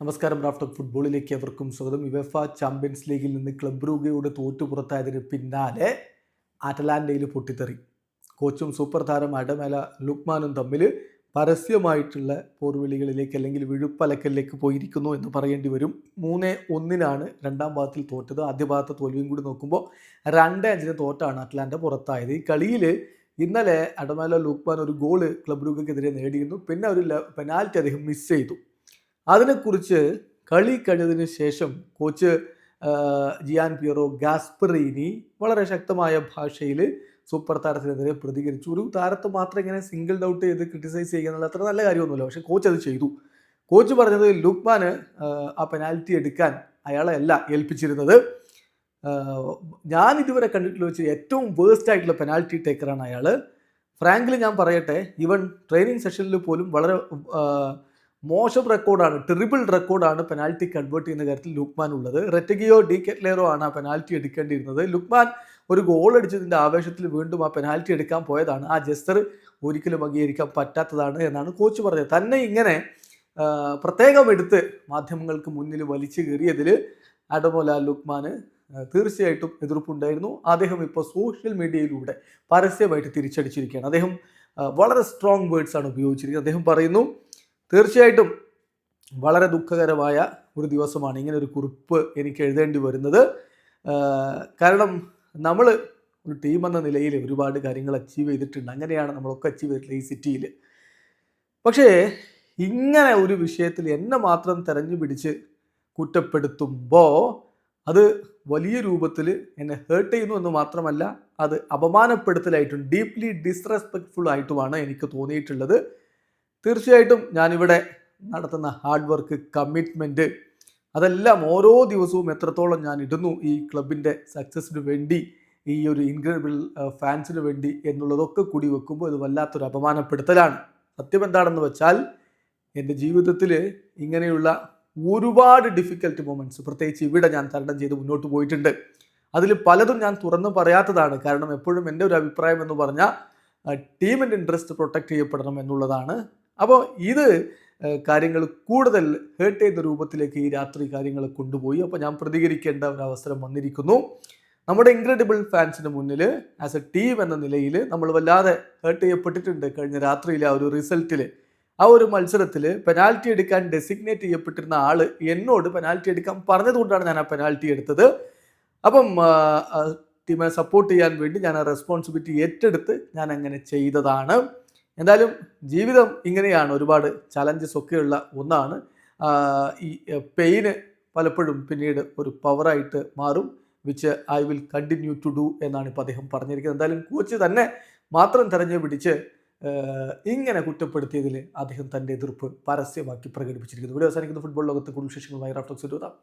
നമസ്കാരം റാഫ്റ്റർ ഫുട്ബോളിലേക്ക് അവർക്കും സ്വാഗതം. യുവഫ ചാമ്പ്യൻസ് ലീഗിൽ നിന്ന് ക്ലബ് റൂഗയുടെ തോറ്റു പുറത്തായതിന് പിന്നാലെ അറ്റലാന്റയിൽ പൊട്ടിത്തെറി. കോച്ചും സൂപ്പർ താരം അടമേല ലുക്മാനും തമ്മിൽ പരസ്യമായിട്ടുള്ള പോർവിളികളിലേക്ക് അല്ലെങ്കിൽ വിഴുപ്പലക്കലിലേക്ക് പോയിരിക്കുന്നു എന്ന് പറയേണ്ടി വരും. മൂന്ന് ഒന്നിനാണ് രണ്ടാം ഭാഗത്തിൽ തോറ്റത്. ആദ്യ ഭാഗത്തെ തോൽവിയും കൂടി നോക്കുമ്പോൾ രണ്ട് അഞ്ചിന് തോറ്റാണ് അറ്റ്ലാന്റ പുറത്തായത്. ഈ കളിയിൽ ഇന്നലെ അടമേല ലുക്മാൻ ഒരു ഗോൾ ക്ലബ് ബ്രൂഗക്കെതിരെ നേടിയിരുന്നു. പിന്നെ ഒരു പെനാൽറ്റി അദ്ദേഹം മിസ് ചെയ്തു. അതിനെക്കുറിച്ച് കളി കഴിഞ്ഞതിന് ശേഷം കോച്ച് ജിയാൻ പിയറോ ഗാസ്പറീനി വളരെ ശക്തമായ ഭാഷയിൽ സൂപ്പർ താരത്തിനെതിരെ പ്രതികരിച്ചു. ഒരു താരത്തെ മാത്രം ഇങ്ങനെ സിംഗിൾ ഡൗട്ട് ചെയ്ത് ക്രിട്ടിസൈസ് ചെയ്യുക എന്നുള്ള അത്ര നല്ല കാര്യമൊന്നുമില്ല. പക്ഷേ കോച്ച് അത് ചെയ്തു. കോച്ച് പറഞ്ഞത് ലുക്മാന് ആ, പെനാൽറ്റി എടുക്കാൻ അയാളെ അല്ല ഏൽപ്പിച്ചിരുന്നത്. ഞാൻ ഇതുവരെ കണ്ടിട്ടുള്ള വെച്ച് ഏറ്റവും വേഴ്സ്റ്റ് ആയിട്ടുള്ള പെനാൽറ്റി ടേക്കറാണ് അയാൾ ഫ്രാങ്കിൽ ഞാൻ പറയട്ടെ ഇവൻ ട്രെയിനിങ് സെഷനിൽ പോലും വളരെ മോശം റെക്കോർഡാണ് ട്രിബിൾ റെക്കോർഡാണ് പെനാൽറ്റി കൺവേർട്ട് ചെയ്യുന്ന കാര്യത്തിൽ ലുക്മാൻ ഉള്ളത്. റെറ്റഗിയോ ഡി കെറ്റ്ലേറോ ആണ് ആ പെനാൽറ്റി എടുക്കേണ്ടിയിരുന്നത്. ലുക്മാൻ ഒരു ഗോൾ അടിച്ചതിന്റെ ആവേശത്തിൽ വീണ്ടും ആ പെനാൽറ്റി എടുക്കാൻ പോയതാണ്. ആ ജസ്റ്റർ ഒരിക്കലും അംഗീകരിക്കാൻ പറ്റാത്തതാണ് എന്നാണ് കോച്ച് പറഞ്ഞത്. തന്നെ ഇങ്ങനെ പ്രത്യേകം എടുത്ത് മാധ്യമങ്ങൾക്ക് മുന്നിൽ വലിച്ചു കയറിയതിൽ അഡമോല ലുക്മാന് തീർച്ചയായിട്ടും എതിർപ്പുണ്ടായിരുന്നു. അദ്ദേഹം ഇപ്പോൾ സോഷ്യൽ മീഡിയയിലൂടെ പരസ്യമായിട്ട് തിരിച്ചടിച്ചിരിക്കുകയാണ്. അദ്ദേഹം വളരെ സ്ട്രോങ് വേർഡ്സ് ആണ് ഉപയോഗിച്ചിരിക്കുന്നത്. അദ്ദേഹം പറയുന്നു തീർച്ചയായിട്ടും വളരെ ദുഃഖകരമായ ഒരു ദിവസമാണ് ഇങ്ങനെ ഒരു കുറിപ്പ് എനിക്ക് എഴുതേണ്ടി വരുന്നത്. കാരണം നമ്മൾ ഒരു ടീം എന്ന നിലയിൽ ഒരുപാട് കാര്യങ്ങൾ അച്ചീവ് ചെയ്തിട്ടുണ്ട്. അങ്ങനെയാണ് നമ്മളൊക്കെ അച്ചീവ് ചെയ്തിട്ടുള്ളത് ഈ സിറ്റിയിൽ പക്ഷേ ഇങ്ങനെ ഒരു വിഷയത്തിൽ എന്നെ മാത്രം തെരഞ്ഞു പിടിച്ച് കുറ്റപ്പെടുത്തുമ്പോൾ അത് വലിയ രൂപത്തിൽ എന്നെ ഹേർട്ട് ചെയ്യുന്നു എന്ന് മാത്രമല്ല അത് അപമാനപ്പെടുത്തലായിട്ടും ഡീപ്ലി ഡിസ്റെസ്പെക്ട്ഫുൾ ആയിട്ടുമാണ് എനിക്ക് തോന്നിയിട്ടുള്ളത്. തീർച്ചയായിട്ടും ഞാനിവിടെ നടത്തുന്ന ഹാർഡ് വർക്ക് കമ്മിറ്റ്മെന്റ് അതെല്ലാം ഓരോ ദിവസവും എത്രത്തോളം ഞാൻ ഇടുന്നു ഈ ക്ലബിന്റെ സക്സസ്സിന് വേണ്ടി ഈ ഒരു ഇൻക്രെഡിബിൾ ഫാൻസിന് വേണ്ടി എന്നുള്ളതൊക്കെ കൂടി വെക്കുമ്പോൾ ഇത് വല്ലാത്തൊരു അപമാനപ്പെടുത്തലാണ്. സത്യം എന്താണെന്ന് വെച്ചാൽ എന്റെ ജീവിതത്തിൽ ഇങ്ങനെയുള്ള ഒരുപാട് ഡിഫിക്കൽട്ട് മൊമെന്റ്സ് പ്രത്യേകിച്ച് ഇവിടെ ഞാൻ തരണം ചെയ്ത് മുന്നോട്ട് പോയിട്ടുണ്ട്. അതിൽ പലതും ഞാൻ തുറന്നു പറയാത്തതാണ്. കാരണം എപ്പോഴും എന്റെ ഒരു അഭിപ്രായം എന്ന് പറഞ്ഞാൽ ടീമിന്റെ ഇൻട്രസ്റ്റ് പ്രൊട്ടക്റ്റ് ചെയ്യപ്പെടണം എന്നുള്ളതാണ്. അപ്പോൾ ഇത് കാര്യങ്ങൾ കൂടുതൽ ഹേർട്ട് ചെയ്ത രൂപത്തിലേക്ക് ഈ രാത്രി കാര്യങ്ങൾ കൊണ്ടുപോയി. അപ്പോൾ ഞാൻ പ്രതികരിക്കേണ്ട ഒരു അവസരം വന്നിരിക്കുന്നു. നമ്മുടെ ഇൻക്രെഡിബിൾ ഫാൻസിന് മുന്നിൽ ആസ് എ ടീം എന്ന നിലയിൽ നമ്മൾ വല്ലാതെ ഹേർട്ട് ചെയ്യപ്പെട്ടിട്ടുണ്ട് കഴിഞ്ഞ രാത്രിയിലെ ആ ഒരു റിസൾട്ടിൽ ആ ഒരു മത്സരത്തിൽ പെനാൽറ്റി എടുക്കാൻ ഡെസിഗ്നേറ്റ് ചെയ്യപ്പെട്ടിരുന്ന ആൾ എന്നോട് പെനാൽറ്റി എടുക്കാൻ പറഞ്ഞതുകൊണ്ടാണ് ഞാൻ ആ പെനാൽറ്റി എടുത്തത്. അപ്പം ടീമിനെ സപ്പോർട്ട് ചെയ്യാൻ വേണ്ടി ഞാൻ ആ റെസ്പോൺസിബിലിറ്റി ഏറ്റെടുത്ത് ഞാൻ അങ്ങനെ ചെയ്തതാണ്. എന്തായാലും ജീവിതം ഇങ്ങനെയാണ്. ഒരുപാട് ചലഞ്ചസ് ഒക്കെയുള്ള ഒന്നാണ്. ഈ പെയിന് പലപ്പോഴും പിന്നീട് ഒരു പവറായിട്ട് മാറും which I will continue to do എന്നാണ് ഇപ്പോൾ അദ്ദേഹം പറഞ്ഞിരിക്കുന്നത്. എന്തായാലും കോച്ച് തന്നെ മാത്രം തെരഞ്ഞു പിടിച്ച് ഇങ്ങനെ കുറ്റപ്പെടുത്തിയതിൽ അദ്ദേഹം തന്റെ എതിർപ്പ് പരസ്യമാക്കി പ്രകടിപ്പിച്ചിരിക്കുന്നു. ഇവിടെ അവസാനിക്കുന്ന. ഫുട്ബോൾ ലോകത്ത് കൂടുതൽ വിശേഷങ്ങളുമായി റാഫ്റ്റോക്സ് എഴുതാം